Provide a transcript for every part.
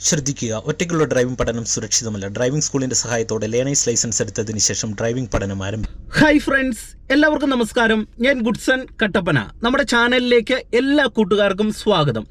ശ്രദ്ധിക്കുക ഒറ്റയ്ക്കുള്ള ഡ്രൈവിംഗ് പഠനം സുരക്ഷിതമല്ല. ഡ്രൈവിംഗ് സ്കൂളിന്റെ സഹായത്തോടെ ലേണേഴ്സ് ലൈസൻസ് എടുത്തതിന് ശേഷം ഡ്രൈവിംഗ് പഠനം ആരംഭിക്കും ഹൈ ഫ്രണ്ട്സ് എല്ലാവർക്കും നമസ്കാരം. ഞാൻ ഗുഡ്സൺ കട്ടപ്പന. നമ്മുടെ ചാനലിലേക്ക് എല്ലാ കൂട്ടുകാർക്കും സ്വാഗതം.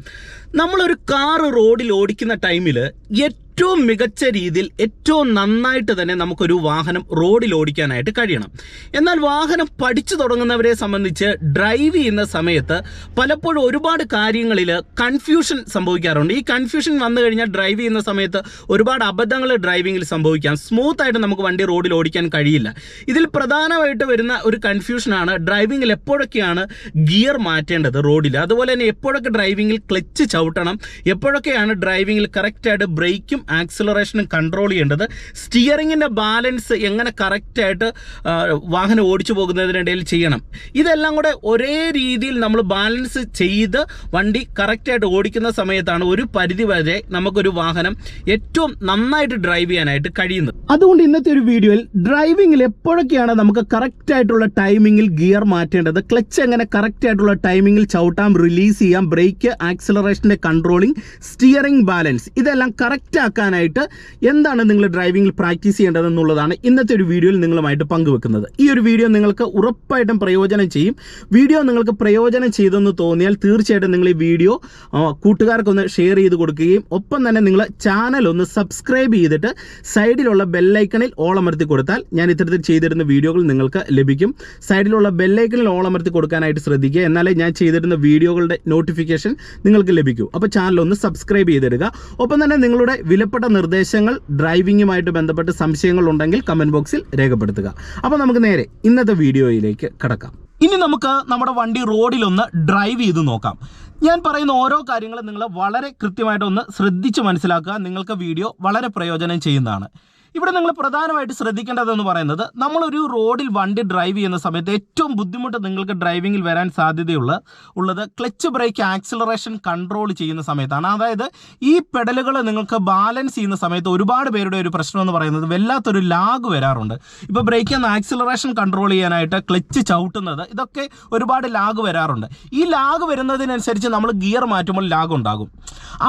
നമ്മളൊരു കാർ റോഡിൽ ഓടിക്കുന്ന ടൈമിൽ ഏറ്റവും മികച്ച രീതിയിൽ ഏറ്റവും നന്നായിട്ട് തന്നെ നമുക്കൊരു വാഹനം റോഡിൽ ഓടിക്കാനായിട്ട് കഴിയണം. എന്നാൽ വാഹനം പഠിച്ചു തുടങ്ങുന്നവരെ സംബന്ധിച്ച് ഡ്രൈവ് ചെയ്യുന്ന സമയത്ത് പലപ്പോഴും ഒരുപാട് കാര്യങ്ങളിൽ കൺഫ്യൂഷൻ സംഭവിക്കാറുണ്ട്. ഈ കൺഫ്യൂഷൻ വന്നു കഴിഞ്ഞാൽ ഡ്രൈവ് ചെയ്യുന്ന സമയത്ത് ഒരുപാട് അബദ്ധങ്ങൾ ഡ്രൈവിങ്ങിൽ സംഭവിക്കാം. സ്മൂത്ത് ആയിട്ട് നമുക്ക് വണ്ടി റോഡിൽ ഓടിക്കാൻ കഴിയില്ല. ഇതിൽ പ്രധാനമായിട്ട് വരുന്ന ഒരു കൺഫ്യൂഷനാണ് ഡ്രൈവിങ്ങിൽ എപ്പോഴൊക്കെയാണ് ഗിയർ മാറ്റേണ്ടത് റോഡിൽ. അതുപോലെ തന്നെ എപ്പോഴൊക്കെ ഡ്രൈവിങ്ങിൽ ക്ലച്ച് ചവിട്ടണം എപ്പോഴൊക്കെയാണ് ഡ്രൈവിങ്ങിൽ കറക്റ്റായിട്ട് ബ്രേക്കും ആക്സിലറേഷനും കൺട്രോൾ ചെയ്യേണ്ടത്. സ്റ്റിയറിങ്ങിന്റെ ബാലൻസ് എങ്ങനെ കറക്റ്റായിട്ട് വാഹനം ഓടിച്ചു പോകുന്നതിനിടയിൽ ചെയ്യണം. ഇതെല്ലാം കൂടെ ഒരേ രീതിയിൽ നമ്മൾ ബാലൻസ് ചെയ്ത് വണ്ടി കറക്റ്റായിട്ട് ഓടിക്കുന്ന സമയത്താണ് ഒരു പരിധി വരെ നമുക്കൊരു വാഹനം ഏറ്റവും നന്നായിട്ട് ഡ്രൈവ് ചെയ്യാനായിട്ട് കഴിയുന്നത്. അതുകൊണ്ട് ഇന്നത്തെ ഒരു വീഡിയോയിൽ ഡ്രൈവിങ്ങിൽ എപ്പോഴൊക്കെയാണ് നമുക്ക് കറക്റ്റ് ആയിട്ടുള്ള ടൈമിങ്ങിൽ ഗിയർ മാറ്റേണ്ടത്? ക്ലച്ച് എങ്ങനെ കറക്റ്റ് ആയിട്ടുള്ള ടൈമിങ്ങിൽ ചവിട്ടാം റിലീസ് ചെയ്യാം ബ്രേക്ക് ആക്സിലറേഷന്റെ കൺട്രോളിംഗ് സ്റ്റിയറിംഗ് ബാലൻസ് ഇതെല്ലാം കറക്റ്റ് ആക്കാനായിട്ട് എന്താണ് നിങ്ങൾ ഡ്രൈവിംഗിൽ പ്രാക്ടീസ് ചെയ്യേണ്ടതെന്നുള്ളതാണ് ഇന്നത്തെ ഒരു വീഡിയോയിൽ നിങ്ങളുമായിട്ട് പങ്കുവെക്കുന്നത്. ഈ ഒരു വീഡിയോ നിങ്ങൾക്ക് ഉറപ്പായിട്ടും പ്രയോജനം ചെയ്യും. വീഡിയോ നിങ്ങൾക്ക് പ്രയോജനം ചെയ്തെന്ന് തോന്നിയാൽ തീർച്ചയായിട്ടും നിങ്ങൾ ഈ വീഡിയോ കൂട്ടുകാർക്കൊന്ന് ഷെയർ ചെയ്ത് കൊടുക്കുകയും ഒപ്പം തന്നെ നിങ്ങൾ ചാനൽ ഒന്ന് സബ്സ്ക്രൈബ് ചെയ്തിട്ട് സൈഡിലുള്ള ബെല്ലൈക്കണിൽ ഓളമർത്തി കൊടുത്താൽ ഞാൻ ഇത്തരത്തിൽ ചെയ്തിരുന്ന വീഡിയോകൾ നിങ്ങൾക്ക് ലഭിക്കും. സൈഡിലുള്ള ബെല്ലൈക്കണിൽ ഓളമർത്തി കൊടുക്കാനായിട്ട് ശ്രദ്ധിക്കുക. എന്നാലേ ഞാൻ ചെയ്തിരുന്ന വീഡിയോകളുടെ നോട്ടിഫിക്കേഷൻ നിങ്ങൾക്ക് ലഭിക്കും. അപ്പോൾ ചാനൽ ഒന്ന് സബ്സ്ക്രൈബ് ചെയ്തിടുക. ഒപ്പം തന്നെ നിങ്ങളുടെ വിലപ്പെട്ട നിർദ്ദേശങ്ങൾ ഡ്രൈവിങ്ങുമായിട്ട് ബന്ധപ്പെട്ട് സംശയങ്ങൾ ഉണ്ടെങ്കിൽ കമന്റ് ബോക്സിൽ രേഖപ്പെടുത്തുക. അപ്പോൾ നമുക്ക് നേരെ ഇന്നത്തെ വീഡിയോയിലേക്ക് കടക്കാം. ഇനി നമുക്ക് നമ്മുടെ വണ്ടി റോഡിലൊന്ന് ഡ്രൈവ് ചെയ്ത് നോക്കാം. ഞാൻ പറയുന്ന ഓരോ കാര്യങ്ങളും നിങ്ങൾ വളരെ കൃത്യമായിട്ടൊന്ന് ശ്രദ്ധിച്ച് മനസ്സിലാക്കുക. നിങ്ങൾക്ക് വീഡിയോ വളരെ പ്രയോജനം ചെയ്യുന്നതാണ്. ഇവിടെ നിങ്ങൾ പ്രധാനമായിട്ട് ശ്രദ്ധിക്കേണ്ടതെന്ന് പറയുന്നത് നമ്മളൊരു റോഡിൽ വണ്ടി ഡ്രൈവ് ചെയ്യുന്ന സമയത്ത് ഏറ്റവും ബുദ്ധിമുട്ട് നിങ്ങൾക്ക് ഡ്രൈവിങ്ങിൽ വരാൻ സാധ്യതയുള്ള ഉള്ളത് ക്ലച്ച് ബ്രേക്ക് ആക്സിലറേഷൻ കൺട്രോൾ ചെയ്യുന്ന സമയത്താണ്. അതായത് ഈ പെഡലുകൾ നിങ്ങൾക്ക് ബാലൻസ് ചെയ്യുന്ന സമയത്ത് ഒരുപാട് പേരുടെ ഒരു പ്രശ്നം എന്ന് പറയുന്നത് വല്ലാത്തൊരു ലാഗ് വരാറുണ്ട്. ഇപ്പോൾ ബ്രേക്ക് എന്ന ആക്സിലറേഷൻ കൺട്രോൾ ചെയ്യാനായിട്ട് ക്ലച്ച് ചവിട്ടുന്നത് ഇതൊക്കെ ഒരുപാട് ലാഗ് വരാറുണ്ട്. ഈ ലാഗ് വരുന്നതിനനുസരിച്ച് നമ്മൾ ഗിയർ മാറ്റുമ്പോൾ ലാഗ് ഉണ്ടാകും.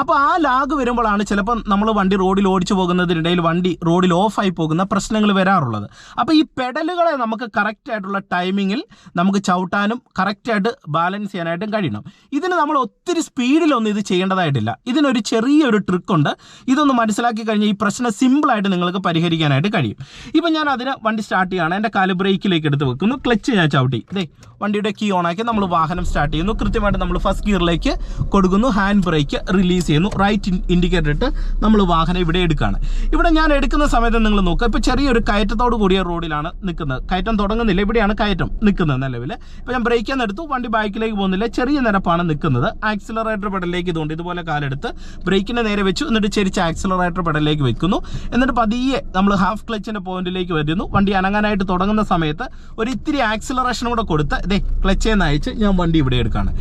അപ്പോൾ ആ ലാഗ് വരുമ്പോഴാണ് ചിലപ്പോൾ നമ്മൾ വണ്ടി റോഡിൽ ഓടിച്ചു പോകുന്നതിനിടയിൽ വണ്ടി റോഡിൽ ഓഫായി പോകുന്ന പ്രശ്നങ്ങൾ വരാറുള്ളത്. അപ്പോൾ ഈ പെഡലുകളെ നമുക്ക് കറക്റ്റ് ആയിട്ടുള്ള ടൈമിങ്ങിൽ നമുക്ക് ചവിട്ടാനും കറക്റ്റായിട്ട് ബാലൻസ് ചെയ്യാനായിട്ടും കഴിയണം. ഇതിന് നമ്മൾ ഒത്തിരി സ്പീഡിലൊന്നും ഇത് ചെയ്യേണ്ടതായിട്ടില്ല. ഇതിനൊരു ചെറിയൊരു ട്രിക്കുണ്ട് ഇതൊന്ന് മനസ്സിലാക്കി കഴിഞ്ഞാൽ ഈ പ്രശ്നം സിമ്പിളായിട്ട് നിങ്ങൾക്ക് പരിഹരിക്കാനായിട്ട് കഴിയും. ഇപ്പം ഞാൻ അതിന് വണ്ടി സ്റ്റാർട്ട് ചെയ്യുകയാണ് എന്റെ കാൽ ബ്രേക്കിലേക്ക് എടുത്ത് വെക്കുന്നു. ക്ലച്ച് ഞാൻ ചവിട്ടി. ഇതേ വണ്ടിയുടെ കീ ഓണാക്കി നമ്മൾ വാഹനം സ്റ്റാർട്ട് ചെയ്യുന്നു. കൃത്യമായിട്ട് നമ്മൾ ഫസ്റ്റ് ഗിയറിലേക്ക് കൊടുക്കുന്നു. ഹാൻഡ് ബ്രേക്ക് റിലീസ് ചെയ്യുന്നു. റൈറ്റ് ഇൻഡിക്കേറ്റർ ഇട്ട് നമ്മൾ വാഹനം ഇവിടെ എടുക്കുകയാണ്. ഇവിടെ ഞാൻ എടുക്കുന്ന സമയത്ത് നിങ്ങൾ നോക്കുക. ഇപ്പോൾ ചെറിയൊരു കയറ്റത്തോട് കൂടിയ റോഡിലാണ് നിൽക്കുന്നത്. കയറ്റം തുടങ്ങുന്നില്ല. ഇവിടെയാണ് കയറ്റം നിൽക്കുന്നത് നിലവിൽ ഇപ്പോൾ ഞാൻ ബ്രേക്ക് എന്ന് എടുത്തു. വണ്ടി ബാക്കിലേക്ക് പോകുന്നില്ല. ചെറിയ നിരപ്പാണ് നിൽക്കുന്നത്. ആക്സിലറേറ്റർ പെടലിലേക്ക് ഇതുകൊണ്ട് ഇതുപോലെ കാലെടുത്ത് ബ്രേക്കിന്റെ നേരെ വെച്ചു. എന്നിട്ട് ചെരിച്ച് ആക്സിലറേറ്റർ പെടലിലേക്ക് വെക്കുന്നു. എന്നിട്ട് പതിയെ നമ്മൾ ഹാഫ് ക്ലച്ചിന്റെ പോയിന്റിലേക്ക് വരുന്നു. വണ്ടി അനങ്ങാനായിട്ട് തുടങ്ങുന്ന സമയത്ത് ഒരു ഇത്തിരി ആക്സിലറേഷൻ കൂടെ കൊടുത്ത് ഇതേ ക്ലച്ചേ നയിച്ച് ഞാൻ വണ്ടി ഇവിടെ എടുക്കുകയാണ്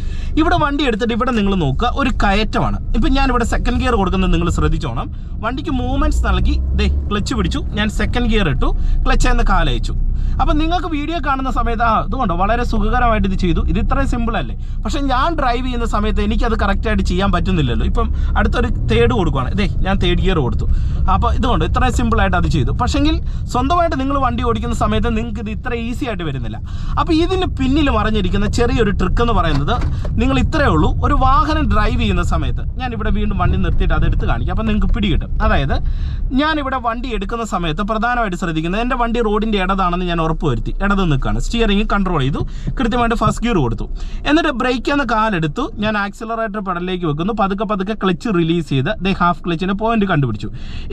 ഇവിടെ വണ്ടി എടുത്തിട്ട് ഇവിടെ നിങ്ങൾ നോക്കുക. ഒരു കയറ്റമാണ്. ഇപ്പം ഞാൻ ഇവിടെ സെക്കൻഡ് ഗിയർ കൊടുക്കുന്നത് നിങ്ങൾ ശ്രദ്ധിച്ചോണം. വണ്ടിക്ക് മൂവ്മെന്റ്സ് നൽകി ദേ ക്ലച്ച് പിടിച്ചു ഞാൻ സെക്കൻഡ് ഗിയർ ഇട്ടു. ക്ലച്ച് എന്ന് കാലയച്ചു. അപ്പം നിങ്ങൾക്ക് വീഡിയോ കാണുന്ന സമയത്ത് ആ ഇതുകൊണ്ടോ? വളരെ സുഖകരമായിട്ട് ഇത് ചെയ്തു. ഇത് ഇത്രയും സിമ്പിൾ അല്ലേ? പക്ഷെ ഞാൻ ഡ്രൈവ് ചെയ്യുന്ന സമയത്ത് എനിക്കത് കറക്റ്റായിട്ട് ചെയ്യാൻ പറ്റുന്നില്ലല്ലോ. ഇപ്പം അടുത്തൊരു തേർഡ് കൊടുക്കുവാണ്. ഇതേ ഞാൻ തേർഡ് ഗിയർ കൊടുത്തു. അപ്പോൾ ഇതുകൊണ്ട് ഇത്രയും സിമ്പിളായിട്ട് അത് ചെയ്തു. പക്ഷെങ്കിൽ സ്വന്തമായിട്ട് നിങ്ങൾ വണ്ടി ഓടിക്കുന്ന സമയത്ത് നിങ്ങൾക്ക് ഇത് ഇത്ര ഈസി ആയിട്ട് വരുന്നില്ല. അപ്പോൾ ഇതിന് പിന്നിൽ മറിഞ്ഞിരിക്കുന്ന ചെറിയൊരു ട്രിക്ക് എന്ന് പറയുന്നത് നിങ്ങൾ ഇത്രയേ ഉള്ളൂ. ഒരു വാഹനം ഡ്രൈവ് ചെയ്യുന്ന സമയത്ത് ഞാൻ ഇവിടെ വീണ്ടും വണ്ടി നിർത്തിയിട്ട് അത് എടുത്ത് കാണിക്കാം. അപ്പം നിങ്ങൾക്ക് പിടികിട്ടും. അതായത് ഞാനിവിടെ വണ്ടി എടുക്കുന്ന സമയത്ത് പ്രധാനമായിട്ട് ശ്രദ്ധിക്കുന്നത് എന്റെ വണ്ടി റോഡിന്റെ ഇടതാണെന്ന് ഞാൻ ഉറപ്പ് വരുത്തി ഇടത് നിൽക്കുകയാണ് സ്റ്റിയറിംഗ് കൺട്രോൾ ചെയ്തു. കൃത്യമായിട്ട് ഫസ്റ്റ് ഗിയർ കൊടുത്തു. എന്നിട്ട് ബ്രേക്ക് എന്ന കാലെടുത്തു. ഞാൻ ആക്സിലറേറ്റർ പെടലിലേക്ക് വെക്കുന്നു. പതുക്കെ പതുക്കെ ക്ലച്ച് റിലീസ് ചെയ്ത് ദേ ഹാഫ് ക്ലച്ചിന് പോയിന്റ് കണ്ടുപിടിച്ചു.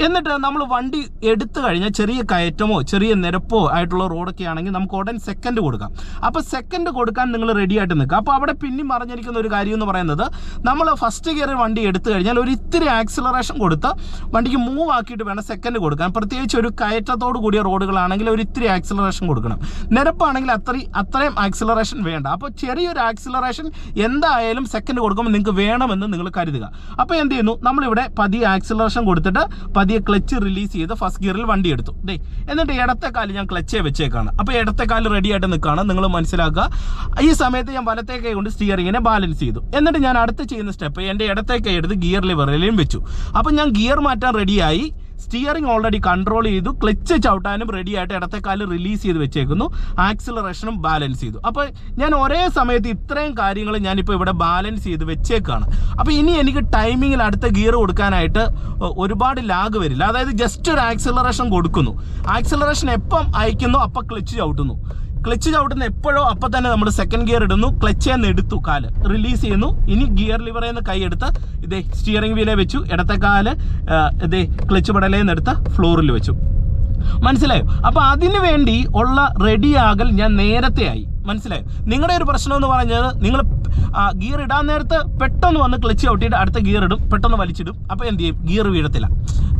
എന്നിട്ട് നമ്മൾ വണ്ടി എടുത്തു കഴിഞ്ഞാൽ ചെറിയ കയറ്റമോ ചെറിയ നിരപ്പോ ആയിട്ടുള്ള റോഡൊക്കെ ആണെങ്കിൽ നമുക്ക് ഉടൻ സെക്കൻഡ് കൊടുക്കാം. അപ്പോൾ സെക്കൻഡ് കൊടുക്കാൻ നിങ്ങൾ റെഡി ആയിട്ട് നിൽക്കുക. അപ്പോൾ അവിടെ പിന്നെ മറിഞ്ഞിരിക്കുന്ന ഒരു കാര്യം എന്ന് പറയുന്നത് നമ്മൾ ഫസ്റ്റ് ഗിയറിൽ വണ്ടി എടുത്തു കഴിഞ്ഞാൽ ഒരു ഇത്തിരി ആക്സിലറേഷൻ കൊടുത്ത് വണ്ടിക്ക് മൂവ് ആക്കിയിട്ട് വേണം സെക്കൻഡ് കൊടുക്കാൻ. പ്രത്യേകിച്ച് ഒരു കയറ്റത്തോട് കൂടിയ റോഡുകളാണെങ്കിൽ ഒരു ഇത്തിരി ആക്സിലറേഷൻ ആക്സിലറേഷൻ കൊടുക്കണം. നിരപ്പാണെങ്കിൽ അത്രയും അത്രയും ആക്സിലറേഷൻ വേണ്ട. അപ്പോൾ ചെറിയൊരു ആക്സിലറേഷൻ എന്തായാലും സെക്കൻഡ് കൊടുക്കുമ്പോൾ നിങ്ങൾക്ക് വേണമെന്ന് നിങ്ങൾ കരുതുക. അപ്പോൾ എന്ത് ചെയ്യുന്നു? നമ്മളിവിടെ പതിയെ ആക്സിലറേഷൻ കൊടുത്തിട്ട് പതിയെ ക്ലച്ച് റിലീസ് ചെയ്ത് ഫസ്റ്റ് ഗിയറിൽ വണ്ടി എടുത്തു. ഡേ എന്നിട്ട് ഇടത്തെ കാലിൽ ഞാൻ ക്ലച്ചേ വെച്ചേക്കാണ്. അപ്പോൾ ഇടത്തെ കാലിൽ റെഡി ആയിട്ട് നിൽക്കുകയാണ്. നിങ്ങൾ മനസ്സിലാക്കുക. ഈ സമയത്ത് ഞാൻ വലത്തെ കൈ കൊണ്ട് സ്റ്റിയറിങ്ങിനെ ബാലൻസ് ചെയ്തു. എന്നിട്ട് ഞാൻ അടുത്ത് ചെയ്യുന്ന സ്റ്റെപ്പ് എന്റെ ഇടത്തെ കൈ എടുത്ത് ഗിയർ ലിവറിലും വെച്ചു. അപ്പോൾ ഞാൻ ഗിയർ മാറ്റാൻ റെഡിയായി സ്റ്റിയറിംഗ് ഓൾറെഡി കൺട്രോൾ ചെയ്തു ക്ലച്ച് ചവിട്ടാനും റെഡി ആയിട്ട് ഇടത്തെ കാൽ റിലീസ് ചെയ്ത് വെച്ചേക്കുന്നു. ആക്സിലറേഷനും ബാലൻസ് ചെയ്തു. അപ്പോൾ ഞാൻ ഒരേ സമയത്ത് ഇത്രയും കാര്യങ്ങൾ ഞാനിപ്പോൾ ഇവിടെ ബാലൻസ് ചെയ്ത് വെച്ചേക്കാണ്. അപ്പോൾ ഇനി എനിക്ക് ടൈമിങ്ങിൽ അടുത്ത ഗിയർ കൊടുക്കാനായിട്ട് ഒരുപാട് ലാഗ് വരില്ല. അതായത് ജസ്റ്റ് ഒരു ആക്സിലറേഷൻ കൊടുക്കുന്നു. ആക്സിലറേഷൻ എപ്പം അയക്കുന്നു? അപ്പം ക്ലച്ച് ചവിട്ടുന്നു. ക്ലച്ച് ചവിട്ടുന്ന എപ്പോഴോ അപ്പം തന്നെ നമ്മൾ സെക്കൻഡ് ഗിയർ ഇടുന്നു. ക്ലച്ച് നിന്ന് എടുത്തു കാൽ. റിലീസ് ചെയ്യുന്നു. ഇനി ഗിയർ ലിവറിൽ നിന്ന് കൈ എടുത്ത് ഇതേ സ്റ്റിയറിംഗ് വീലെ വെച്ചു. ഇടത്തെ കാൽ ഇതേ ക്ലച്ച് പടലയിൽ നിന്ന് എടുത്ത് ഫ്ലോറിൽ വെച്ചു. മനസ്സിലായോ? അപ്പൊ അതിനു വേണ്ടി ഉള്ള റെഡിയാകൽ ഞാൻ നേരത്തെ ആയി. മനസ്സിലായോ? നിങ്ങളുടെ ഒരു പ്രശ്നം എന്ന് പറഞ്ഞത് നിങ്ങൾ ഗിയർ ഇടാൻ നേരത്ത് പെട്ടെന്ന് വന്ന് ക്ലച്ച് ചവിട്ടിയിട്ട് അടുത്ത ഗിയർ ഇടും. പെട്ടെന്ന് വലിച്ചിടും. അപ്പോൾ എന്ത് ചെയ്യും? ഗിയർ വീഴത്തില്ല.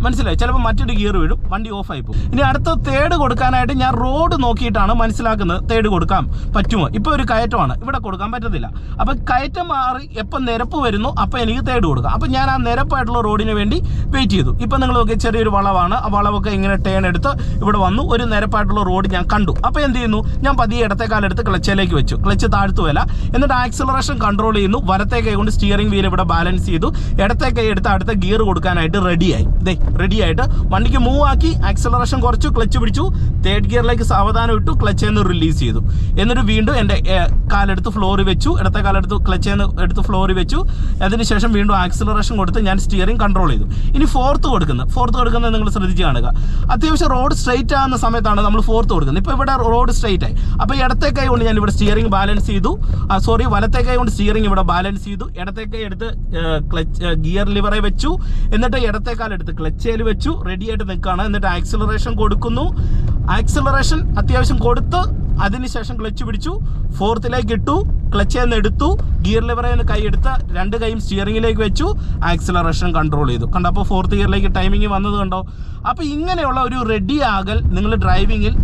മനസ്സിലായോ? ചിലപ്പോൾ മറ്റൊരു ഗിയർ വീഴും വണ്ടി ഓഫ് ആയി പോകും. ഇനി അടുത്ത തേർഡ് കൊടുക്കാനായിട്ട് ഞാൻ റോഡ് നോക്കിയിട്ടാണ് മനസ്സിലാക്കുന്നത് തേർഡ് കൊടുക്കാൻ പറ്റുമോ? ഇപ്പോൾ ഒരു കയറ്റമാണ്. ഇവിടെ കൊടുക്കാൻ പറ്റത്തില്ല. അപ്പം കയറ്റം മാറി എപ്പം നിരപ്പ് വരുന്നു അപ്പം എനിക്ക് തേർഡ് കൊടുക്കാം. അപ്പം ഞാൻ ആ നിരപ്പായിട്ടുള്ള റോഡിന് വേണ്ടി വെയിറ്റ് ചെയ്തു. ഇപ്പം നിങ്ങൾ നോക്കി ചെറിയൊരു വളവാണ്. ആ വളവൊക്കെ ഇങ്ങനെ ടേൺ എടുത്ത് ഇവിടെ വന്നു. ഒരു നിരപ്പായിട്ടുള്ള റോഡ് ഞാൻ കണ്ടു. അപ്പോൾ എന്ത് ചെയ്യുന്നു? ഞാൻ പതിയെ ഇടത്തെ കാലെടുത്ത് ക്ലച്ചിലേക്ക് വെച്ചു. ക്ലച്ച് താഴ്ത്തുവല്ല എന്നിട്ട് ആക്സിലറേഷൻ കൺട്രോൾ ചെയ്യുന്നു. വലത്തെ കൈ കൊണ്ട് സ്റ്റിയറിംഗ് വീൽ ഇവിടെ ബാലൻസ് ചെയ്തു. ഇടത്തെ കൈ എടുത്ത് അടുത്ത ഗിയർ കൊടുക്കാനായിട്ട് റെഡിയായി ദേ റെഡി ആയിട്ട്. വണ്ടിക്ക് മൂവ് ആക്കി ആക്സലറേഷൻ കുറച്ചു ക്ലച്ച് പിടിച്ചു. തേർഡ് ഗിയറിലേക്ക് സാവധാനം ഇട്ടു ക്ലച്ച് എന്ന് റിലീസ് ചെയ്തു. എന്നിട്ട് വീണ്ടും എന്റെ കാലെടുത്ത് ഫ്ലോറിൽ വെച്ചു. ഇടത്തെ കാലെടുത്ത് ക്ലച്ച് എന്ന് എടുത്ത് ഫ്ലോറിൽ വെച്ചു. അതിനുശേഷം വീണ്ടും ആക്സലറേഷൻ കൊടുത്ത് ഞാൻ സ്റ്റിയറിംഗ് കൺട്രോൾ ചെയ്തു. ഇനി ഫോർത്ത് കൊടുക്കുന്നത്. ഫോർത്ത് കൊടുക്കുന്നത് നിങ്ങൾ ശ്രദ്ധിച്ച് കാണുക. അത്യാവശ്യം റോഡ് സ്ട്രൈറ്റ് ആകുന്ന സമയത്താണ് നമ്മൾ ഫോർത്ത് കൊടുക്കുന്നത്. ഇപ്പോൾ ഇവിടെ റോഡ് സ്ട്രൈറ്റ് ആയി. അപ്പോൾ ഇടത്തെ കൈ കൊണ്ട് ഞാൻ ഇവിടെ സ്റ്റിയറിംഗ് ബാലൻസ് ചെയ്തു. സോറി വലത്തെ കൈ കൊണ്ട് സ്റ്റിയറിംഗ് ഇവിടെ ബാലൻസ് ചെയ്തു. ഇടത്തെ കൈ എടുത്ത് ക്ലച്ച് ഗിയർ ലിവറെ വെച്ചു. എന്നിട്ട് ഇടത്തെ കാലെടുത്ത് ക്ലച്ചയിൽ വെച്ചു റെഡി ആയിട്ട് നിൽക്കുകയാണ്. എന്നിട്ട് ആക്സിലറേഷൻ കൊടുക്കുന്നു. ആക്സിലറേഷൻ അത്യാവശ്യം കൊടുത്ത് അതിനുശേഷം ക്ലച്ച് പിടിച്ചു. ഫോർത്തിലേക്ക് ഇട്ടു ക്ലച്ച് നിന്ന് എടുത്തു. ഗിയർ ലിവറിൽ നിന്ന് കൈ എടുത്ത് രണ്ട് കൈയും സ്റ്റിയറിംഗിലേക്ക് വെച്ചു. ആക്സിലറേഷൻ കൺട്രോൾ ചെയ്തു. കണ്ടോ അപ്പോൾ ഫോർത്ത് ഗിയറിലേക്ക് ടൈമിങ് വന്നത് കണ്ടോ? അപ്പോൾ ഇങ്ങനെയുള്ള ഒരു റെഡി ആകൽ നിങ്ങൾ ഡ്രൈവിങ്ങിൽ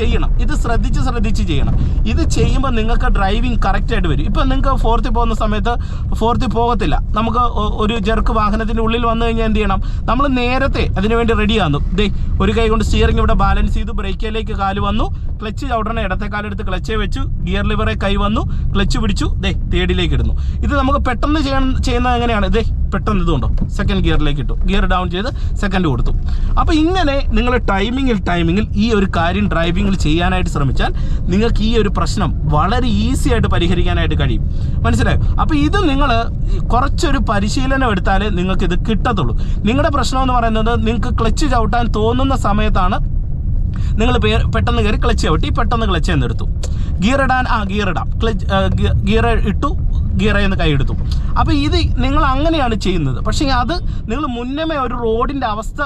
ചെയ്യണം. ഇത് ശ്രദ്ധിച്ച് ശ്രദ്ധിച്ച് ചെയ്യണം. ഇത് ചെയ്യുമ്പോൾ നിങ്ങൾക്ക് ഡ്രൈവിംഗ് കറക്റ്റായിട്ട് വരും. ഇപ്പം നിങ്ങൾക്ക് ഫോർത്തിൽ പോകുന്ന സമയത്ത് ഫോർത്തിൽ പോകത്തില്ല. നമുക്ക് ഒരു ജെർക്ക് വാഹനത്തിന്റെ ഉള്ളിൽ വന്നു കഴിഞ്ഞാൽ എന്ത് ചെയ്യണം? നമ്മൾ നേരത്തെ അതിനുവേണ്ടി റെഡി ആകുന്നു ദേ ഒരു കൈ കൊണ്ട് സ്റ്റിയറിംഗ് ഇവിടെ ബാലൻസ് ചെയ്ത് ബ്രേക്കിലേക്ക് കാൽ വന്നു. ക്ലച്ച് ഉടനെ ഇടത്തെ കാലെടുത്ത് ക്ലച്ചേ വെച്ചു. ഗിയർ ലിവറെ കൈ വന്നു. ക്ലച്ച് പിടിച്ചു. ദേ തേർഡിലേക്ക് ഇടുന്നു. ഇത് നമുക്ക് പെട്ടെന്ന് ചെയ്യണം ചെയ്യുന്നത് എങ്ങനെയാണ്? ദേ പെട്ടെന്ന് ഇതുണ്ടോ സെക്കൻഡ് ഗിയറിലേക്ക് ഇട്ടു. ഗിയർ ഡൗൺ ചെയ്ത് സെക്കൻഡ് കൊടുത്തു. അപ്പോൾ ഇങ്ങനെ നിങ്ങൾ ടൈമിങ്ങിൽ ടൈമിങ്ങിൽ ഈ ഒരു കാര്യം ഡ്രൈവിങ്ങിൽ ചെയ്യാനായിട്ട് ശ്രമിച്ചാൽ നിങ്ങൾക്ക് ഈ ഒരു പ്രശ്നം വളരെ ഈസി ആയിട്ട് പരിഹരിക്കാനായിട്ട് കഴിയും. മനസ്സിലായോ? അപ്പോൾ ഇത് നിങ്ങൾ കുറച്ചൊരു പരിശീലനം എടുത്താൽ നിങ്ങൾക്ക് ഇത് കിട്ടത്തുള്ളൂ. നിങ്ങളുടെ പ്രശ്നം എന്ന് പറയുന്നത് നിങ്ങൾക്ക് ക്ലച്ച് ചവിട്ടാൻ തോന്നുന്ന സമയത്താണ് നിങ്ങൾ പെട്ടെന്ന് കയറി ക്ലച്ച് ചവിട്ടി പെട്ടെന്ന് ക്ലച്ച് എന്നെടുത്തു ഗിയർ ഇടാൻ ആ ഗിയർ ഇടാം. ക്ലച്ച് ഗിയർ ഇട്ടു ഗിയറിൽ നിന്ന് കൈ എടുത്തു. അപ്പോൾ ഇത് നിങ്ങൾ അങ്ങനെയാണ് ചെയ്യുന്നത്. പക്ഷേ അത് നിങ്ങൾ മുന്നമേ ഒരു റോഡിന്റെ അവസ്ഥ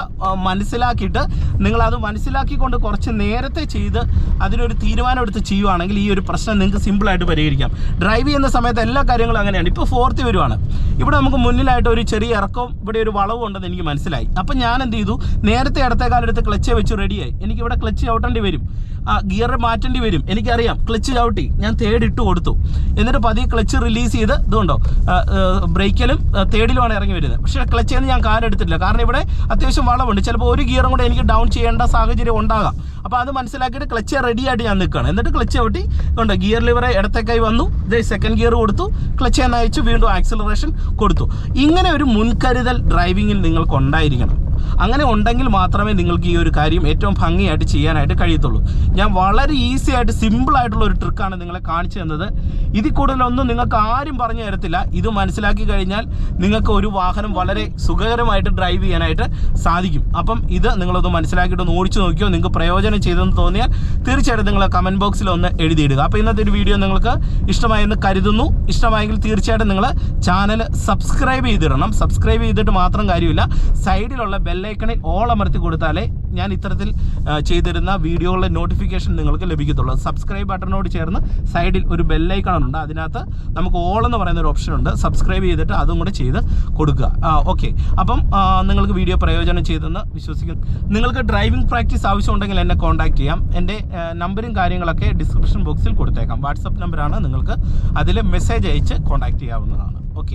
മനസ്സിലാക്കിയിട്ട് നിങ്ങൾ അത് മനസ്സിലാക്കിക്കൊണ്ട് കുറച്ച് നേരത്തെ ചെയ്ത് അതിനൊരു തീരുമാനം എടുത്ത് ചെയ്യുവാണെങ്കിൽ ഈ ഒരു പ്രശ്നം നിങ്ങൾക്ക് സിമ്പിളായിട്ട് പരിഹരിക്കാം. ഡ്രൈവ് ചെയ്യുന്ന സമയത്ത് എല്ലാ കാര്യങ്ങളും അങ്ങനെയാണ്. ഇപ്പോൾ ഫോർത്ത് വരുവാണ്. ഇവിടെ നമുക്ക് മുന്നിലായിട്ട് ഒരു ചെറിയ ഇറക്കവും ഇവിടെ ഒരു വളവും ഉണ്ടെന്ന് എനിക്ക് മനസ്സിലായി. അപ്പം ഞാൻ എന്ത് ചെയ്തു? നേരത്തെ ഇടത്തെ കാലെടുത്ത് ക്ലച്ച് വെച്ച് റെഡിയായി എനിക്ക് ഇവിടെ ക്ലച്ച് ചവിട്ടേണ്ടി വരും. ആ ഗിയർ മാറ്റേണ്ടി വരും. എനിക്കറിയാം. ക്ലച്ച് ചവിട്ടി. ഞാൻ തേർഡ് ഇട്ട് കൊടുത്തു. എന്നിട്ട് പതിയെ ക്ലച്ച് റിലീസ് ചെയ്ത് ഇതുകൊണ്ടോ ബ്രേക്കിലും തേർഡിലുമാണ് ഇറങ്ങി വരുന്നത്. പക്ഷേ ക്ലച്ച് നിന്ന് ഞാൻ കാലെടുത്തിട്ടില്ല കാരണം ഇവിടെ അത്യാവശ്യം വളവുണ്ട്. ചിലപ്പോൾ ഒരു ഗിയറും കൂടെ എനിക്ക് ഡൗൺ ചെയ്യേണ്ട സാഹചര്യം ഉണ്ടാകാം. അപ്പോൾ അത് മനസ്സിലാക്കിയിട്ട് ക്ലച്ച് റെഡി ആയിട്ട് ഞാൻ നിൽക്കുകയാണ്. എന്നിട്ട് ക്ലച്ച് ചവിട്ടി. ഉണ്ട് ഗിയർ ലിവറെ ഇടത്തേക്കായി വന്നു. ഇതേ സെക്കൻഡ് ഗിയർ കൊടുത്തു. ക്ലച്ച് എന്നയച്ചു വീണ്ടും ആക്സിലറേഷൻ കൊടുത്തു. ഇങ്ങനെ ഒരു മുൻകരുതൽ ഡ്രൈവിങ്ങിൽ നിങ്ങൾക്ക് ഉണ്ടായിരിക്കണം അങ്ങനെ ഉണ്ടെങ്കിൽ മാത്രമേ നിങ്ങൾക്ക് ഈ ഒരു കാര്യം ഏറ്റവും ഭംഗിയായിട്ട് ചെയ്യാനായിട്ട് കഴിയത്തുള്ളൂ. ഞാൻ വളരെ ഈസി ആയിട്ട് സിമ്പിൾ ആയിട്ടുള്ള ഒരു ട്രിക്കാണ് നിങ്ങളെ കാണിച്ചു തന്നത്. ഇതിൽ കൂടുതലൊന്നും നിങ്ങൾക്ക് ആരും പറഞ്ഞു തരത്തില്ല. ഇത് മനസ്സിലാക്കി കഴിഞ്ഞാൽ നിങ്ങൾക്ക് ഒരു വാഹനം വളരെ സുഖകരമായിട്ട് ഡ്രൈവ് ചെയ്യാനായിട്ട് സാധിക്കും. അപ്പം ഇത് നിങ്ങളൊന്ന് മനസ്സിലാക്കിയിട്ട് ഒന്ന് ഓടിച്ചു നോക്കിയോ നിങ്ങൾക്ക് പ്രയോജനം ചെയ്തെന്ന് തോന്നിയാൽ തീർച്ചയായിട്ടും നിങ്ങൾ കമന്റ് ബോക്സിൽ ഒന്ന് എഴുതിയിടുക. അപ്പോൾ ഇന്നത്തെ ഒരു വീഡിയോ നിങ്ങൾക്ക് ഇഷ്ടമായെന്ന് കരുതുന്നു. ഇഷ്ടമായെങ്കിൽ തീർച്ചയായിട്ടും നിങ്ങൾ ചാനൽ സബ്സ്ക്രൈബ് ചെയ്തിടണം. സബ്സ്ക്രൈബ് ചെയ്തിട്ട് മാത്രം കാര്യമില്ല. സൈഡിലുള്ള ബെൽ ബെല്ലൈക്കണിൽ ഓൾ അമർത്തി കൊടുത്താലേ ഞാൻ ഇത്തരത്തിൽ ചെയ്തിരുന്ന വീഡിയോകളുടെ നോട്ടിഫിക്കേഷൻ നിങ്ങൾക്ക് ലഭിക്കത്തുള്ളൂ. സബ്സ്ക്രൈബ് ബട്ടണോട് ചേർന്ന് സൈഡിൽ ഒരു ബെല്ലൈക്കൺ ഉണ്ട്. അതിനകത്ത് നമുക്ക് ഓൾ എന്ന് പറയുന്ന ഒരു ഓപ്ഷൻ ഉണ്ട്. സബ്സ്ക്രൈബ് ചെയ്തിട്ട് അതും കൂടെ ചെയ്ത് കൊടുക്കുക. ഓക്കെ അപ്പം നിങ്ങൾക്ക് വീഡിയോ പ്രയോജനം ചെയ്തെന്ന് വിശ്വസിക്കുന്നു. നിങ്ങൾക്ക് ഡ്രൈവിംഗ് പ്രാക്ടീസ് ആവശ്യമുണ്ടെങ്കിൽ എന്നെ കോൺടാക്ട് ചെയ്യാം. എന്റെ നമ്പരും കാര്യങ്ങളൊക്കെ ഡിസ്ക്രിപ്ഷൻ ബോക്സിൽ കൊടുത്തേക്കാം. വാട്സപ്പ് നമ്പറാണ് നിങ്ങൾക്ക് അതിൽ മെസ്സേജ് അയച്ച് കോൺടാക്ട് ചെയ്യാവുന്നതാണ്.